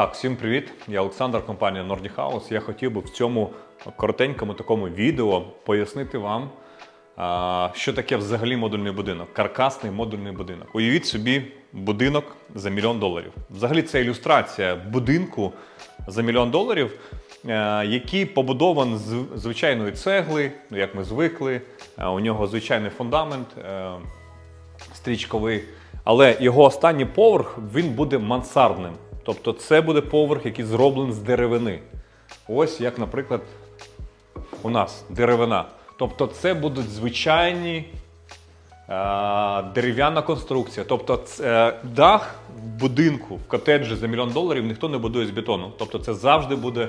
Так, всім привіт! Я Олександр, компанія Nordic House. Я хотів би в цьому коротенькому такому відео пояснити вам, що таке взагалі модульний будинок, каркасний модульний будинок. Уявіть собі будинок за мільйон доларів. Взагалі це ілюстрація будинку за мільйон доларів, е, який побудований з звичайної цегли, ну, як ми звикли. Е, У нього звичайний фундамент. е, стрічковий. Але його останній поверх він буде мансардним. Тобто це буде поверх, який зроблений з деревини. Ось як, наприклад, у нас деревина. Тобто це будуть звичайні е, дерев'яна конструкція. Тобто це, е, дах в будинку, в котеджі за мільйон доларів ніхто не будує з бетону. Тобто це завжди буде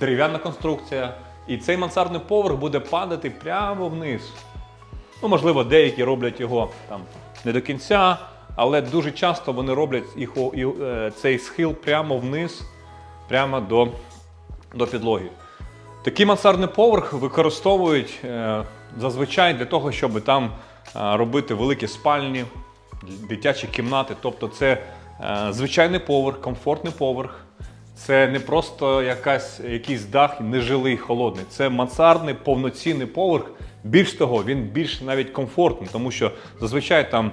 дерев'яна конструкція. І цей мансардний поверх буде падати прямо вниз. Ну, можливо, деякі роблять його там не до кінця, але дуже часто вони роблять їх, е, цей схил прямо вниз, прямо до, до підлоги. Такий мансардний поверх використовують е, зазвичай для того, щоб там е, робити великі спальні, дитячі кімнати. Тобто це звичайний поверх, комфортний поверх. Це не просто якась, якийсь дах нежилий, холодний. Це мансардний повноцінний поверх. Більш того, він більш навіть комфортний, тому що зазвичай там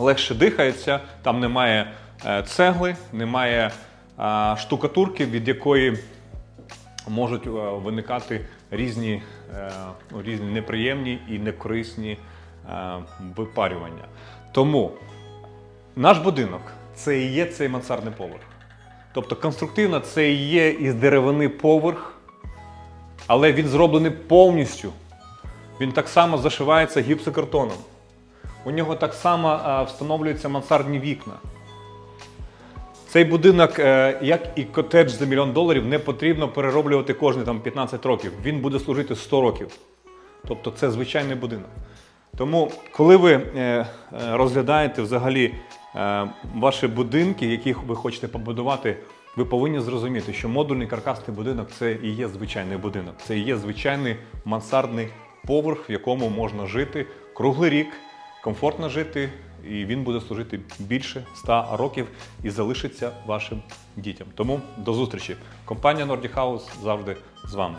легше дихається, там немає е, цегли, немає штукатурки, від якої можуть е, виникати різні, е, ну, різні неприємні і некорисні випарювання. Тому наш будинок це і є цей мансардний поверх. Тобто конструктивно це і є із деревини поверх, але він зроблений повністю. Він так само зашивається гіпсокартоном. У нього так само е, встановлюються мансардні вікна. Цей будинок, е, як і котедж за мільйон доларів, не потрібно перероблювати кожні там, 15 років. Він буде служити 100 років. Тобто це звичайний будинок. Тому, коли ви е, розглядаєте взагалі ваші будинки, які ви хочете побудувати, ви повинні зрозуміти, що модульний каркасний будинок це і є звичайний будинок, це і є звичайний мансардний поверх, в якому можна жити круглий рік, комфортно жити, і він буде служити більше 100 років і залишиться вашим дітям. Тому до зустрічі. Компанія Nordic House завжди з вами.